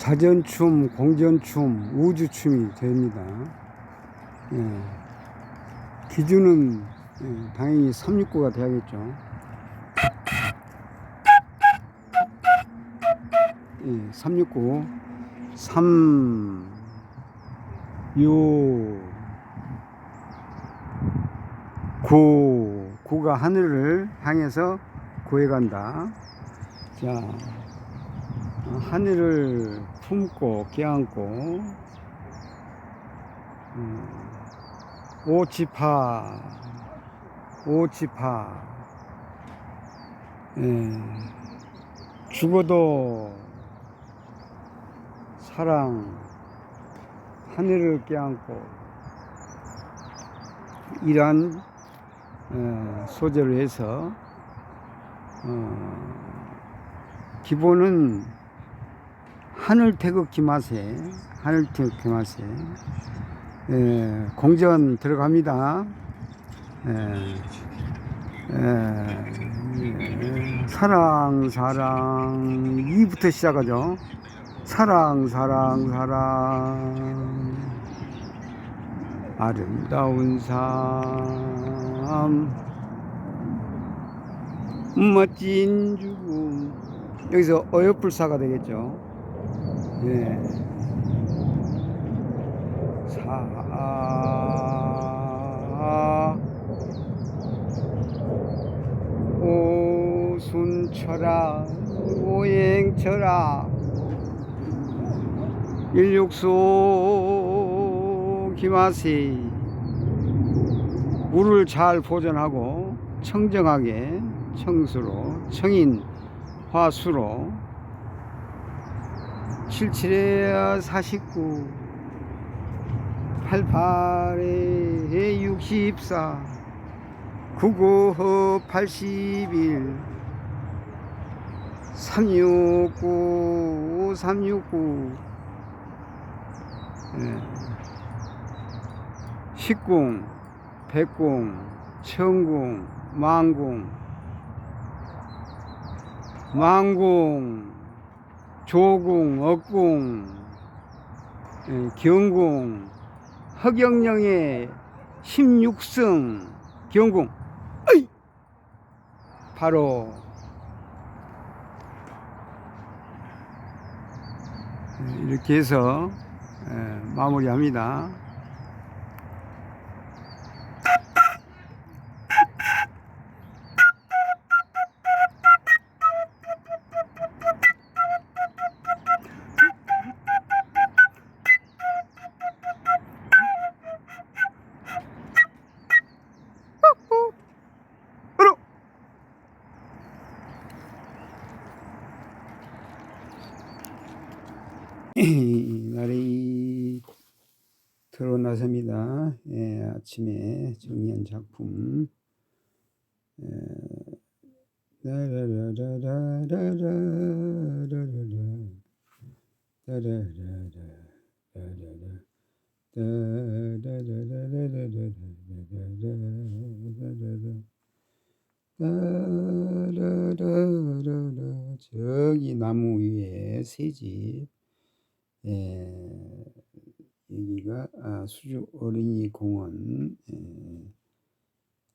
자전춤, 공전춤, 우주춤이 됩니다. 예. 기준은 예, 당연히 369가 돼야겠죠. 예, 369, 3, 6, 9, 9가 하늘을 향해서 구해간다. 자. 하늘을 품고 껴안고 음, 오지파 오지파 예, 죽어도 사랑 하늘을 껴안고 이러한 어, 소재로 해서 어, 기본은 하늘 태극기 맛에 하늘 태극기 맛에 예, 공전 들어갑니다. 예, 예, 예, 사랑 사랑. 이부터 시작하죠. 사랑 사랑 사랑. 아름다운 삶. 멋진 죽음. 여기서 어여불사가 되겠죠. 네. 사, 아, 오, 순철아, 오행철아, 일육수 기마시, 물을 잘 보존하고 청정하게 청수로, 청인, 화수로 77에 49 88에 64 99 81 369 369 네. 10공 100공 천공 만공 만공 조궁, 억궁, 예, 경궁, 허경령의 16승 경궁 어이! 바로 이렇게 해서 예, 마무리합니다. 결로 나섭니다. 예, 아침에 정리한 작품. 저기 나무 위에 새집 예, 여기가 아, 수주 어린이 공원 예,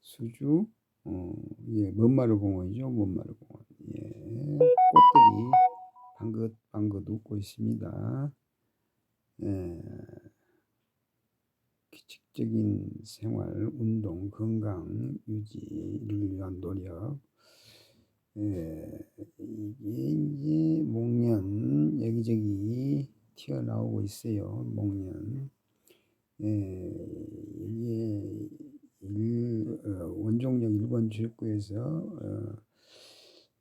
수주 어, 예, 먼마루 공원이죠 먼마루 공원. 예, 꽃들이 방긋 방긋 웃고 있습니다. 예, 규칙적인 생활 운동 건강 유지를 위한 노력. 예, 이게 이제 목련 여기저기 튀어나오고 있어요. 목련. 예, 이게 일, 어, 원종역 1번 주역구에서 어,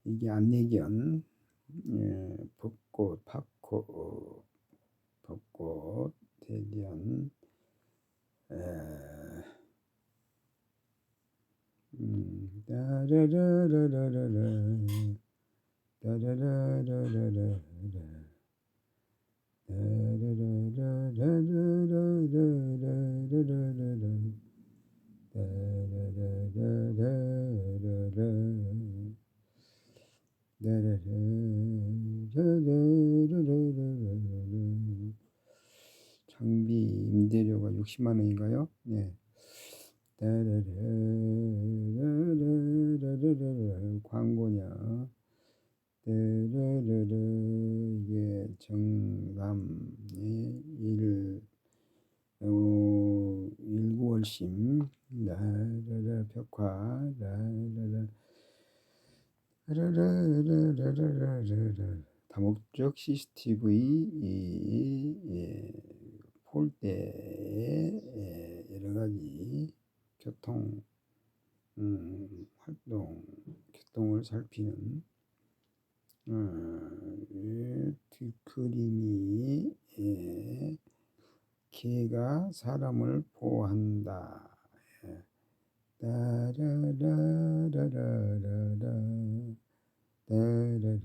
이게 안내견, 예, 벚꽃, 팥꽃, 벚꽃, 대견, 에, 음, 따라라라라라, 따라라라라라. 60만 원인가요? 네. 광고냐? 이게 정담의 일 어, 일구월심 라라라 벽화 라라라 라라라라라라라 다목적 CCTV 이, 예, 폴대의 예, 여러 가지 교통 음, 활동 교통을 살피는 어, 예, 뒷그림이 예, 개가 사람을 보호한다. 예. 따라라라라라라 따라라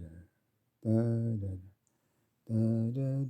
따라라 따라라라라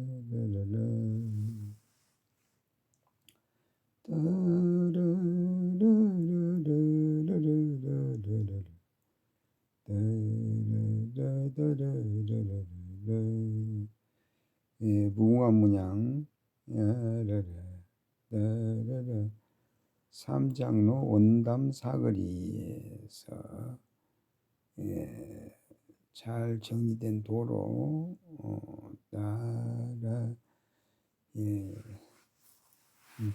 삼장로 원담 사거리에서 예, 잘 정리된 도로 어, 따라 예, 음.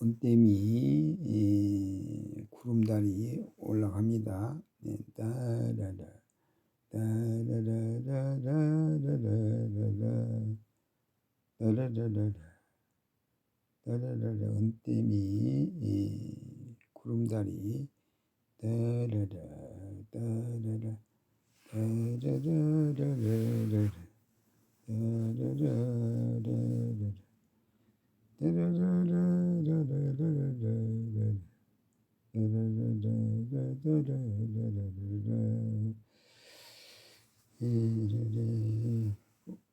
온댐이 예, 구름다리 올라갑니다. 네, 따라라 따라라라라라라라 따라라라 떼르르르 은뜸이 이 구름다리 떼르르 떼르르 떼르르르르르 떼르르르르르 떼르르르르르르르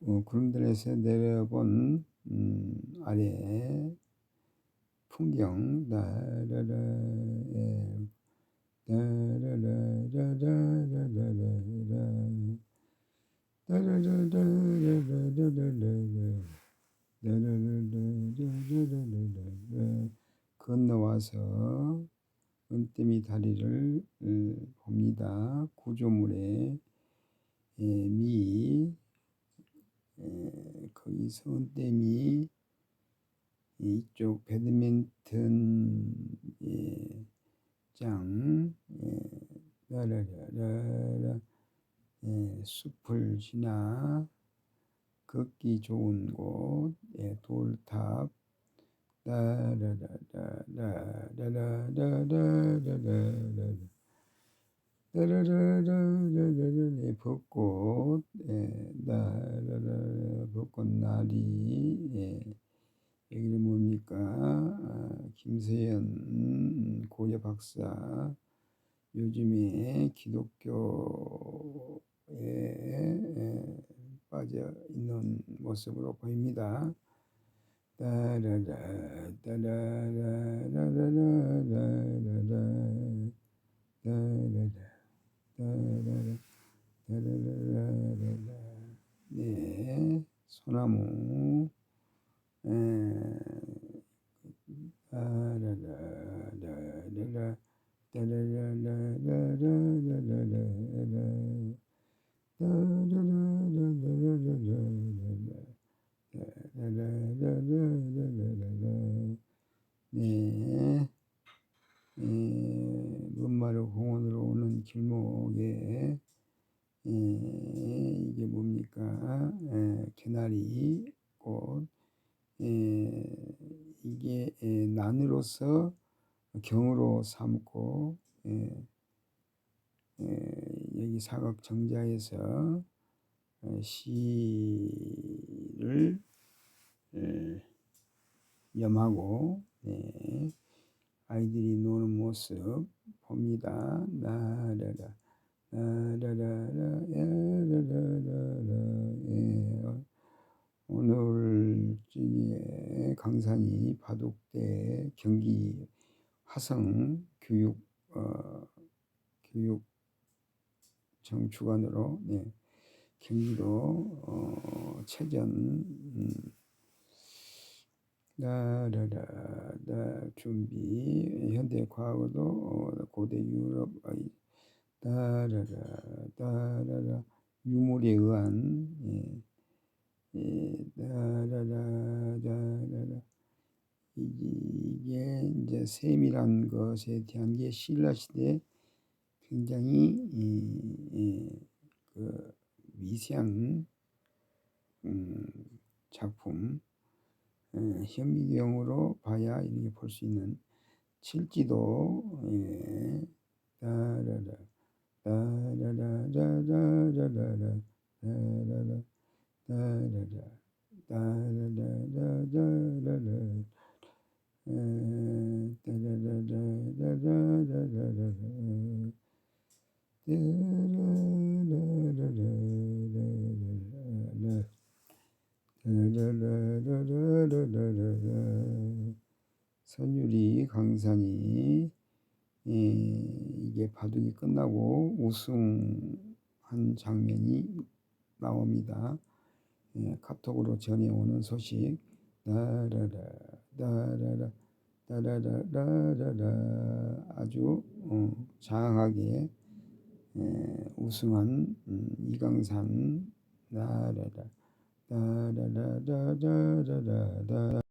어, 구름들에서 내려본 음, 아래 풍경 예. 건너와서 은땜이 다리를 봅니다. 구조물에 미 거기서 은땜이 이쪽 배드민턴 장 라라라라 숲을 지나 걷기 좋은 곳, 예, 돌탑, 라라라라라라라라라라라 라 라라라라라라라 벚꽃, 예, 라라라 벚꽃나리, 예, 여기는 뭡니까? 아, 김세연 고려 박사 요즘에 기독교에 빠져 있는 모습으로 보입니다. 따라라 따라라라라라라라라 따라라 따라라 따라라라라 네 소나무 에 따라라라라라 따라라라라라라라 네, 문마루 공원으로 오는 길목에 이게 뭡니까? 개나리 꽃 이게 난으로서 경으로 삼고 여기 사각 정자에서 시를 염하고 네, 아이들이 노는 모습 봅니다. 나라라 나라라라 야라라라라 예. 오늘 찌에 강산이 바둑대 경기 화성 교육 어, 교육 정 주관으로 네, 경기도 어, 체전 음, 나라라 나 준비 현대 과거도 어, 고대 유럽 아이 따라라 따라라 유물에 의한 예, 예, 따라라 따라라 이게 이제 셈이란 것에 대한 게 신라 시대 굉장히 이, 이, 그 미세한 음, 작품 예, 현미경으로 봐야 이렇게 볼 수 있는 칠지도 예, 따라라 따라라라라라라라 따라 선율이 강산이 예, 이게 바둑이 끝나고 우승한 장면이 나옵니다. 예, 카톡으로 전해오는 소식. 따라라 따라라 따라라라라라. 아주 어, 장하게 예, 우승한 음, 이강산. 나라라 따라라라라라라